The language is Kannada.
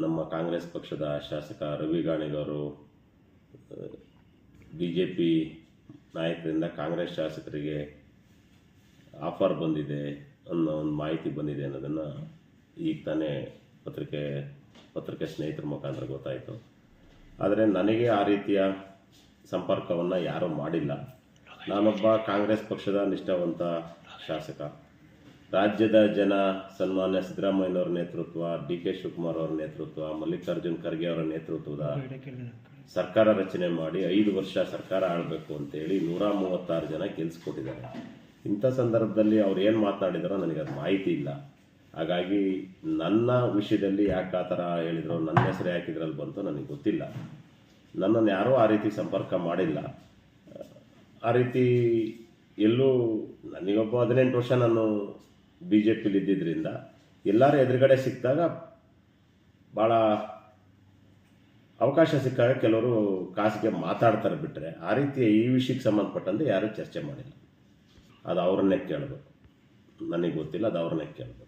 ನಮ್ಮ ಕಾಂಗ್ರೆಸ್ ಪಕ್ಷದ ಶಾಸಕ ರವಿ ಗಾಣಿಗವರು ಬಿ ಜೆ ಪಿ ನಾಯಕರಿಂದ ಕಾಂಗ್ರೆಸ್ ಶಾಸಕರಿಗೆ ಆಫರ್ ಬಂದಿದೆ ಅನ್ನೋ ಒಂದು ಮಾಹಿತಿ ಬಂದಿದೆ ಅನ್ನೋದನ್ನು ಈಗ ತಾನೇ ಪತ್ರಿಕೆ ಪತ್ರಿಕೆ ಸ್ನೇಹಿತರ ಮುಖಾಂತರ ಗೊತ್ತಾಯಿತು. ಆದರೆ ನನಗೆ ಆ ರೀತಿಯ ಸಂಪರ್ಕವನ್ನು ಯಾರೂ ಮಾಡಿಲ್ಲ. ನಾನೊಬ್ಬ ಕಾಂಗ್ರೆಸ್ ಪಕ್ಷದ ನಿಷ್ಠಾವಂತ ಶಾಸಕ. ರಾಜ್ಯದ ಜನ ಸನ್ಮಾನ್ಯ ಸಿದ್ದರಾಮಯ್ಯನವರ ನೇತೃತ್ವ ಡಿ ಕೆ ಶಿವಕುಮಾರ್ ಅವರ ನೇತೃತ್ವ, ಮಲ್ಲಿಕಾರ್ಜುನ್ ಖರ್ಗೆ ಅವರ ನೇತೃತ್ವದ ಸರ್ಕಾರ ರಚನೆ ಮಾಡಿ ಐದು ವರ್ಷ ಸರ್ಕಾರ ಆಳಬೇಕು ಅಂತೇಳಿ ನೂರ ಮೂವತ್ತಾರು ಜನ ಗೆಲ್ಸ್ಕೊಟ್ಟಿದ್ದಾರೆ. ಇಂಥ ಸಂದರ್ಭದಲ್ಲಿ ಅವ್ರು ಏನು ಮಾತನಾಡಿದಾರೋ ನನಗೆ ಅದು ಮಾಹಿತಿ ಇಲ್ಲ. ಹಾಗಾಗಿ ನನ್ನ ವಿಷಯದಲ್ಲಿ ಯಾಕೆ ಆ ಥರ ಹೇಳಿದ್ರು, ನನ್ನ ಹೆಸರು ಯಾಕಿದ್ರಲ್ಲಿ ಬಂತು ನನಗೆ ಗೊತ್ತಿಲ್ಲ. ನನ್ನನ್ನು ಯಾರೂ ಆ ರೀತಿ ಸಂಪರ್ಕ ಮಾಡಿಲ್ಲ. ಆ ರೀತಿ ಎಲ್ಲೂ ನನಗೊಬ್ಬ ಹದಿನೆಂಟು ವರ್ಷ ನಾನು ಬಿ ಜೆ ಪಿಲಿ ಇದ್ದಿದ್ದರಿಂದ ಎಲ್ಲರ ಎದುರುಗಡೆ ಸಿಕ್ಕಿದಾಗ ಭಾಳ ಅವಕಾಶ ಸಿಕ್ಕಾಗ ಕೆಲವರು ಖಾಸಗಿ ಮಾತಾಡ್ತಾರೆ ಬಿಟ್ಟರೆ ಆ ರೀತಿಯ ಈ ವಿಷಯಕ್ಕೆ ಸಂಬಂಧಪಟ್ಟಂತೆ ಯಾರೂ ಚರ್ಚೆ ಮಾಡಿಲ್ಲ. ಅದು ಅವ್ರನ್ನೇ ಕೇಳಬೇಕು. ನನಗೆ ಗೊತ್ತಿಲ್ಲ, ಅದು ಅವ್ರನ್ನೇ ಕೇಳಬೇಕು.